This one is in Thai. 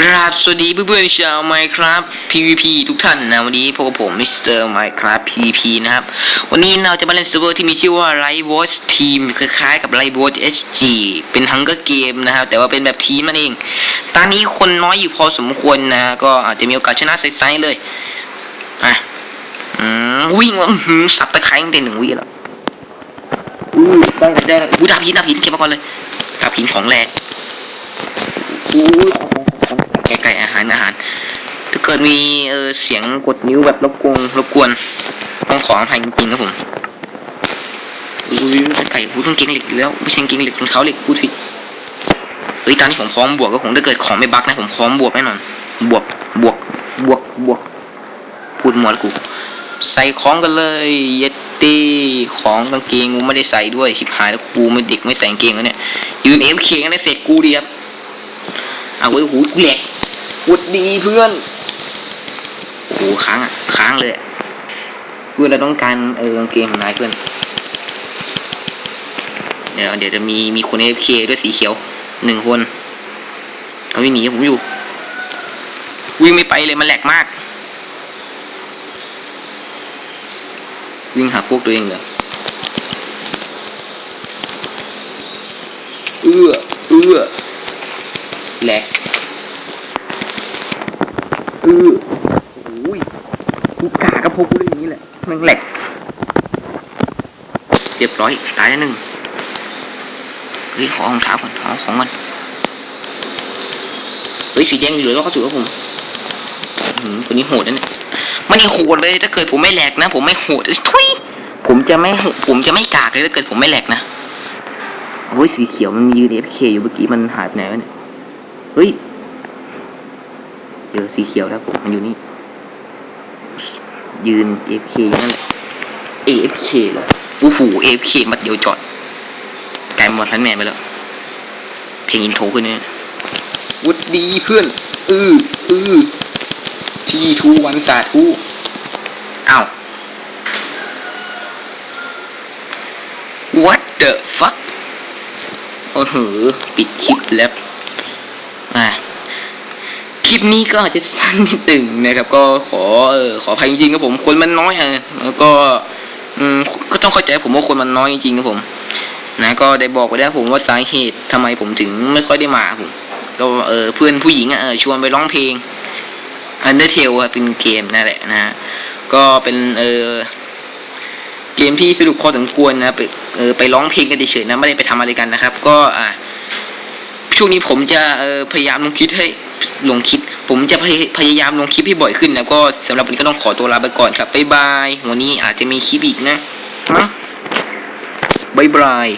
กราบสวัสดีเพื่อนๆชาว Minecraft PVP ทุกท่านนะวันนี้พบกับผมมิสเตอร์ Minecraft PVP นะครับ วันนี้เราจะมาเล่นเซิร์ฟเวอร์ที่มีชื่อว่า Light Watch Team คล้ายๆกับ Light Watch SG เป็นฮังก็เกมนะครับ แต่ว่าเป็นแบบทีมนั่นเอง ตอนนี้คนน้อยอยู่พอสมควรนะ ก็อาจจะมีโอกาสชนะใสๆเลยอะอืมวิ่งว่าอื้อหือสับตะไคร้ตั้งแต่หนึ่งวิแล้วอู้ได้ได้ได้อู้ดาบหินดาบหินเก็บมาก่อนเลยดาบหินของแรงอู้ของของ ไก่ไก่อาหารอาหารถ้าเกิดมีเออเสียงกดนิ้วแบบรบกวนรบกวนต้องขออภัยจริงๆครับผมอุ้ยไก่อุ้ยกางเกงเหล็กแล้วไม่ใช่กางเกงเหล็กรองเท้าเหล็กพูดผิดเฮ้ยตอนนี้ผมพร้อมบวกก็ผมถ้าเกิดของไม่บั๊กนะผมพร้อมบวกแน่นอนบวกบวกบวกบวกพูดหมดกูใส่ของกันเลยเยตตี้ของกางเกงกูไม่ได้ใส่ด้วยชิบหายแล้วกูไม่เด็กไม่ใส่กางเกงแล้วเนี่ยยืนเอฟเคกันได้เสร็จกูดีครับเอาไว้หูกูแหลก อุดดีเพื่อนโอ้โหค้างอะค้างเลยเพื่อนเราต้องการเออกางเกงของนายเพื่อน เดี๋ยวเดี๋ยวจะมีมีคนเอฟเคด้วยสีเขียวหนึ่งคนเขาวิ่งหนีผมอยู่ วิ่งไม่ไปเลยมันแหลกมาก วิ่งหาพวกตัวเองเหรอเอื้อเอื้อแหลก เอื้อโอ้ยกูกากระพกกูเรื่องนี้แหละมันแหลกเรียบร้อยตายแล้วหนึ่งเฮ้ยขอรองเท้าก่อนขอของก่อนเฮ้ยสีแดงเหลือแล้วเข้าสู่ครับผมอื้อหือคนนี้โหดนะเนี่ยไม่ได้โหดเลยถ้าเกิดผมไม่แหลกนะ ผมไม่โหดทุยผมจะไม่โหผมจะไม่กากเลยถ้าเกิดผมไม่แหลกนะโอ้ยสีเขียวมันมียืน FK อยู่เมื่อกี้มันหายไปไหนวะเนี่ยเฮ้ยเจ อสีเขียวแล้วผมมันอยู่นี่ ยืน AFK อยู่นั่นแหละ AFK เหรอโอ้โห AFK มาเดียวจอดกลายเป็นมอทันแมนไปแล้ว เพลงอินโทรขึ้นเนี่ยวุดดีเพื่อน อืออือทีทูวันสาทูอ้าว what the fuck โอ้โหปิดคลิปแล้วอะ คลิปนี้ก็อาจจะสั้นนิดหนึ่งนะครับ ก็ขอเออขออภัยจริงๆครับผมคนมันน้อยอะแล้วก็อืมก็ต้องเข้าใจผมว่าคนมันน้อยจริงๆครับผม นะก็ได้บอกไปแล้วผมว่าสาเหตุทำไมผมถึงไม่ค่อยได้มาผมก็เออเพื่อนผู้หญิงอะเออชวนไปร้องเพลง Undertale อะเป็นเกมนั่นแหละนะฮะก็เป็นเออเกมที่สนุกพอสมควรนะไปเออไปร้องเพลงกันเฉยๆนะไม่ได้ไปทำอะไรกันนะครับ ก็อะ ช่วงนี้ผมจะเออพยายามลงคลิปให้ลงคลิปผมจะพยพยายามลงคลิปให้บ่อยขึ้นนะก็สำหรับวันนี้ก็ต้องขอตัวลาไปก่อนครับบ๊ายบายวันนี้อาจจะมีคลิปอีกนะฮะบ๊ายบาย